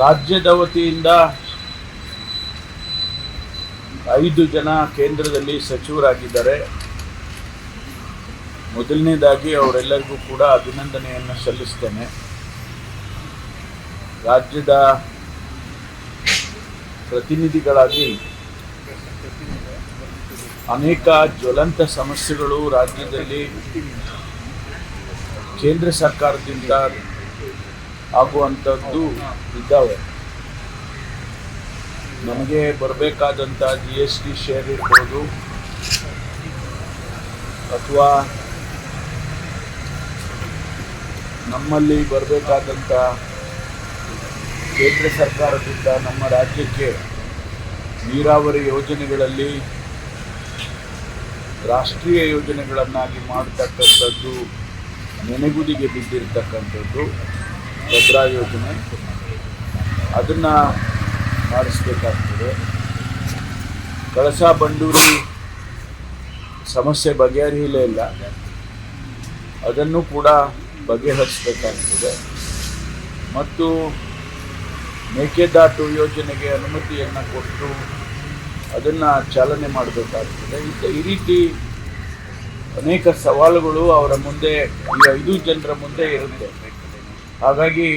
ರಾಜ್ಯದ ವತಿಯಿಂದ ಐದು ಜನ ಕೇಂದ್ರದಲ್ಲಿ ಸಚಿವರಾಗಿದ್ದಾರೆ. ಮೊದಲನೇದಾಗಿ ಅವರೆಲ್ಲರಿಗೂ ಕೂಡ ಅಭಿನಂದನೆಯನ್ನು ಸಲ್ಲಿಸ್ತೇನೆ. ರಾಜ್ಯದ ಪ್ರತಿನಿಧಿಗಳಾಗಿ ಅನೇಕ ಜ್ವಲಂತ ಸಮಸ್ಯೆಗಳು ರಾಜ್ಯದಲ್ಲಿ ಕೇಂದ್ರ ಸರ್ಕಾರದಿಂದ ಆಗುವಂಥದ್ದು ಇದ್ದಾವೆ. ನಮಗೆ ಬರಬೇಕಾದಂಥ ಜಿ ಎಸ್ ಟಿ ಶೇರ್ ಇರ್ಬೋದು, ಅಥವಾ ನಮ್ಮಲ್ಲಿ ಬರಬೇಕಾದಂಥ ಕೇಂದ್ರ ಸರ್ಕಾರದಿಂದ ನಮ್ಮ ರಾಜ್ಯಕ್ಕೆ ನೀರಾವರಿ ಯೋಜನೆಗಳಲ್ಲಿ ರಾಷ್ಟ್ರೀಯ ಯೋಜನೆಗಳನ್ನಾಗಿ ಮಾಡತಕ್ಕಂಥದ್ದು ನೆನೆಗುದಿಗೆ ಬಿದ್ದಿರ್ತಕ್ಕಂಥದ್ದು. ಭದ್ರಾ ಯೋಜನೆ ಅದನ್ನು ಮಾಡಿಸ್ಬೇಕಾಗ್ತದೆ. ಕಳಸಾ ಬಂಡೂರಿ ಸಮಸ್ಯೆ ಬಗೆಹರಿಯಲೇ ಇಲ್ಲ. ಅದನ್ನು ಕೂಡ ಬಗೆಹರಿಸಬೇಕಾಗ್ತದೆ. ಮತ್ತು ಮೇಕೆದಾಟು ಯೋಜನೆಗೆ ಅನುಮತಿಯನ್ನು ಕೊಟ್ಟು ಅದನ್ನು ಚಾಲನೆ ಮಾಡಬೇಕಾಗ್ತದೆ. ಈ- ಈ ರೀತಿ ಅನೇಕ ಸವಾಲುಗಳು ಅವರ ಮುಂದೆ ಈ ಐದು ಜನರ ಮುಂದೆ ಇರುತ್ತೆ. ಹಾಗಾಗಿ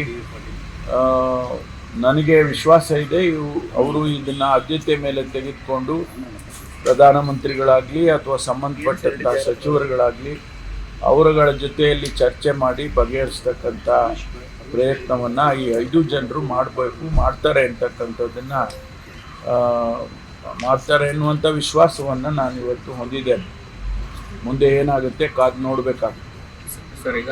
ನನಗೆ ವಿಶ್ವಾಸ ಇದೆ, ಇವು, ಅವರು ಇದನ್ನು ಆದ್ಯತೆ ಮೇಲೆ ತೆಗೆದುಕೊಂಡು ಪ್ರಧಾನಮಂತ್ರಿಗಳಾಗಲಿ ಅಥವಾ ಸಂಬಂಧಪಟ್ಟಂಥ ಸಚಿವರುಗಳಾಗಲಿ ಅವರುಗಳ ಜೊತೆಯಲ್ಲಿ ಚರ್ಚೆ ಮಾಡಿ ಬಗೆಹರಿಸ್ತಕ್ಕಂಥ ಪ್ರಯತ್ನವನ್ನು ಈ ಐದು ಜನರು ಮಾಡಬೇಕು, ಮಾಡ್ತಾರೆ ಅಂತಕ್ಕಂಥದ್ದನ್ನು ಮಾಡ್ತಾರೆ ಎನ್ನುವಂಥ ವಿಶ್ವಾಸವನ್ನು ನಾನು ಇವತ್ತು ಹೊಂದಿದ್ದೇನೆ. ಮುಂದೆ ಏನಾಗುತ್ತೆ ಕಾದು ನೋಡಬೇಕಾಗುತ್ತೆ. ಸರ್, ಈಗ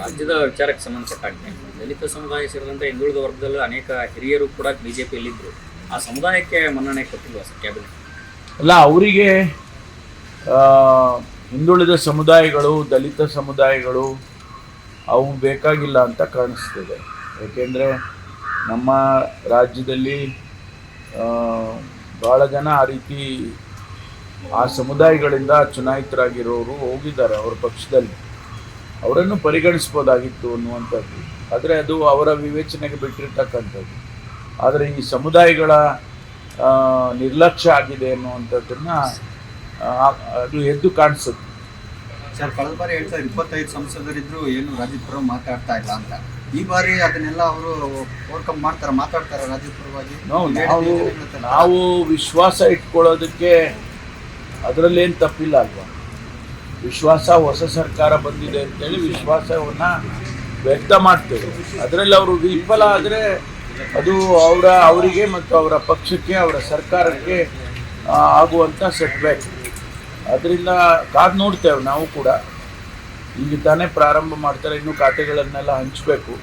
ರಾಜ್ಯದ ವಿಚಾರಕ್ಕೆ ಸಂಬಂಧಪಟ್ಟಾಗೆ ದಲಿತ ಸಮುದಾಯ ಸೇರಿದಂತೆ ಹಿಂದುಳಿದ ವರ್ಗದಲ್ಲೂ ಅನೇಕ ಹಿರಿಯರು ಕೂಡ ಬಿಜೆಪಿಯಲ್ಲಿದ್ದರು. ಆ ಸಮುದಾಯಕ್ಕೆ ಮನ್ನಣೆ ಕೊಟ್ಟಿಲ್ವಾ ಸರ್ ಕ್ಯಾಬಿನೆಟ್ ಅಲ್ಲ, ಅವರಿಗೆ ಹಿಂದುಳಿದ ಸಮುದಾಯಗಳು, ದಲಿತ ಸಮುದಾಯಗಳು, ಅವು ಬೇಕಾಗಿಲ್ಲ ಅಂತ ಕಾಣಿಸ್ತದೆ. ಏಕೆಂದರೆ ನಮ್ಮ ರಾಜ್ಯದಲ್ಲಿ ಭಾಳ ಜನ ಆ ರೀತಿ ಆ ಸಮುದಾಯಗಳಿಂದ ಚುನಾಯಿತರಾಗಿರೋರು ಹೋಗಿದ್ದಾರೆ ಅವ್ರ ಪಕ್ಷದಲ್ಲಿ. ಅವರನ್ನು ಪರಿಗಣಿಸ್ಬೋದಾಗಿತ್ತು ಅನ್ನುವಂಥದ್ದು. ಆದರೆ ಅದು ಅವರ ವಿವೇಚನೆಗೆ ಬಿಟ್ಟಿರ್ತಕ್ಕಂಥದ್ದು. ಆದರೆ ಈ ಸಮುದಾಯಗಳ ನಿರ್ಲಕ್ಷ್ಯ ಆಗಿದೆ ಅನ್ನುವಂಥದ್ದನ್ನ ಅದು ಎದ್ದು ಕಾಣಿಸುತ್ತೆ. ಸರ್ ಕಳೆದ ಬಾರಿ ಎರಡ್ ಸಾವಿರದ ಇಪ್ಪತ್ತೈದು ಸಂಸದರಿದ್ರು ಏನು ರಾಜೀಪುರ ಪರ ಮಾತಾಡ್ತಾ ಇಲ್ಲ ಅಂತ. ಈ ಬಾರಿ ಅದನ್ನೆಲ್ಲ ಅವರು ಓವರ್ಕಮ್ ಮಾಡ್ತಾರೆ ಮಾತಾಡ್ತಾರೆ ರಾಜ್ಯಪುರವಾಗಿ ನಾವು. ನಾವು ವಿಶ್ವಾಸ ಇಟ್ಕೊಳ್ಳೋದಕ್ಕೆ ಅದರಲ್ಲೇನು ತಪ್ಪಿಲ್ಲ ಅಲ್ವಾ? ವಿಶ್ವಾಸ ಹೊಸ ಸರ್ಕಾರ ಬಂದಿದೆ ಅಂತೇಳಿ ವಿಶ್ವಾಸವನ್ನು ವ್ಯಕ್ತ ಮಾಡ್ತೇವೆ. ಅದರಲ್ಲಿ ಅವರು ವಿಫಲ ಆದರೆ ಅದು ಅವರ, ಅವರಿಗೆ ಮತ್ತು ಅವರ ಪಕ್ಷಕ್ಕೆ, ಅವರ ಸರ್ಕಾರಕ್ಕೆ ಆಗುವಂಥ ಸೆಟ್ಬ್ಯಾಕ್ ಅದರಿಂದ ಕಾದು ನೋಡ್ತೇವೆ ನಾವು ಕೂಡ. ಈಗ ತಾನೇ ಪ್ರಾರಂಭ ಮಾಡ್ತಾರೆ, ಇನ್ನೂ ಖಾತೆಗಳನ್ನೆಲ್ಲ ಹಂಚಬೇಕು.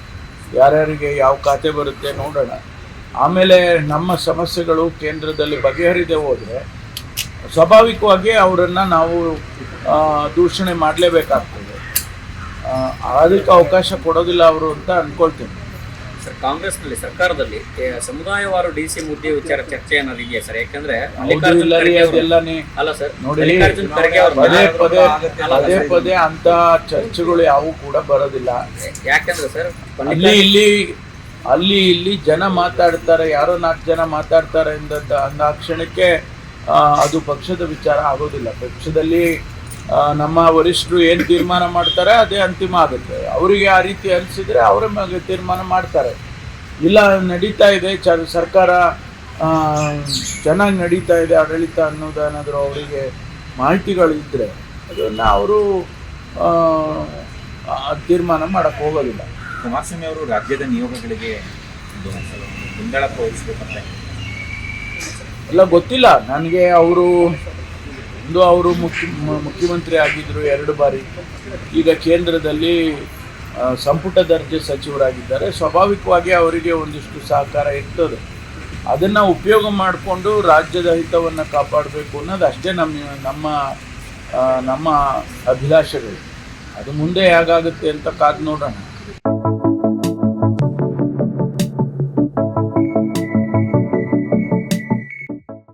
ಯಾರ್ಯಾರಿಗೆ ಯಾವ ಖಾತೆ ಬರುತ್ತೆ ನೋಡೋಣ. ಆಮೇಲೆ ನಮ್ಮ ಸಮಸ್ಯೆಗಳು ಕೇಂದ್ರದಲ್ಲಿ ಬಗೆಹರಿದೆ ಹೋದರೆ ಸ್ವಾಭಾವಿಕವಾಗಿ ಅವರನ್ನು ನಾವು ದೂಷಣೆ ಮಾಡಲೇಬೇಕಾಗ್ತದೆ. ಅದಕ್ಕೆ ಅವಕಾಶ ಕೊಡೋದಿಲ್ಲ ಅವರು ಅಂತ ಅನ್ಕೊಳ್ತೀನಿ. ಸರ್ ಕಾಂಗ್ರೆಸ್ನಲ್ಲಿ ಸರ್ಕಾರದಲ್ಲಿ ಸಮುದಾಯವಾರು ಡಿ ಸಿ ಮುದ್ದೆ ವಿಚಾರ ಚರ್ಚೆ ಅನ್ನೋದು ಇದೆಯಾ ಸರ್ ಯಾಕಂದ್ರೆ ಅಲ್ಲ ಸರ್ ನೋಡಿ ಪದೇ ಪದೇ ಪದೇ ಪದೇ ಅಂತ ಚರ್ಚೆಗಳು ಯಾವೂ ಕೂಡ ಬರೋದಿಲ್ಲ. ಯಾಕಂದ್ರೆ ಸರ್ ಅಲ್ಲಿ ಇಲ್ಲಿ ಅಲ್ಲಿ ಇಲ್ಲಿ ಜನ ಮಾತಾಡ್ತಾರೆ ಯಾರೋ ನಾಲ್ಕು ಜನ ಮಾತಾಡ್ತಾರೆ ಎಂದ ಅಂದ ಕ್ಷಣಕ್ಕೆ ಅದು ಪಕ್ಷದ ವಿಚಾರ ಆಗೋದಿಲ್ಲ. ಪಕ್ಷದಲ್ಲಿ ನಮ್ಮ ವರಿಷ್ಠರು ಏನು ತೀರ್ಮಾನ ಮಾಡ್ತಾರೆ ಅದೇ ಅಂತಿಮ ಆಗುತ್ತೆ. ಅವರಿಗೆ ಆ ರೀತಿ ಅನಿಸಿದರೆ ಅವರ ಮೇಲೆ ತೀರ್ಮಾನ ಮಾಡ್ತಾರೆ. ಇಲ್ಲ, ನಡೀತಾ ಇದೆ. ಚ, ಸರ್ಕಾರ ಚೆನ್ನಾಗಿ ನಡೀತಾ ಇದೆ, ಆಡಳಿತ ಅನ್ನೋದೇನಾದರೂ ಅವರಿಗೆ ಮಾಹಿತಿಗಳು ಇದ್ದರೆ ಅದನ್ನು ಅವರು ತೀರ್ಮಾನ ಮಾಡೋಕ್ಕೆ ಹೋಗೋದಿಲ್ಲ. ಕುಮಾರಸ್ವಾಮಿ ಅವರು ರಾಜ್ಯದ ನಿಯೋಗಗಳಿಗೆ ಗೊಂದಲ ತೋರಿಸ್ಬೇಕಂತ ಎಲ್ಲ ಗೊತ್ತಿಲ್ಲ. ನನಗೆ ಅವರು ಒಂದು ಅವರು ಮುಖ್ಯ ಮುಖ್ಯಮಂತ್ರಿ ಆಗಿದ್ದರು ಎರಡು ಬಾರಿ. ಈಗ ಕೇಂದ್ರದಲ್ಲಿ ಸಂಪುಟ ದರ್ಜೆ ಸಚಿವರಾಗಿದ್ದಾರೆ. ಸ್ವಾಭಾವಿಕವಾಗಿ ಅವರಿಗೆ ಒಂದಿಷ್ಟು ಸಹಕಾರ ಇರ್ತದೆ. ಅದನ್ನು ಉಪಯೋಗ ಮಾಡಿಕೊಂಡು ರಾಜ್ಯದ ಹಿತವನ್ನು ಕಾಪಾಡಬೇಕು ಅನ್ನೋದು ಅಷ್ಟೇ ನಮ್ಮ ನಮ್ಮ ನಮ್ಮ ಅಭಿಲಾಷೆಗಳು. ಅದು ಮುಂದೆ ಹೇಗಾಗುತ್ತೆ ಅಂತ ಕಾದು ನೋಡೋಣ.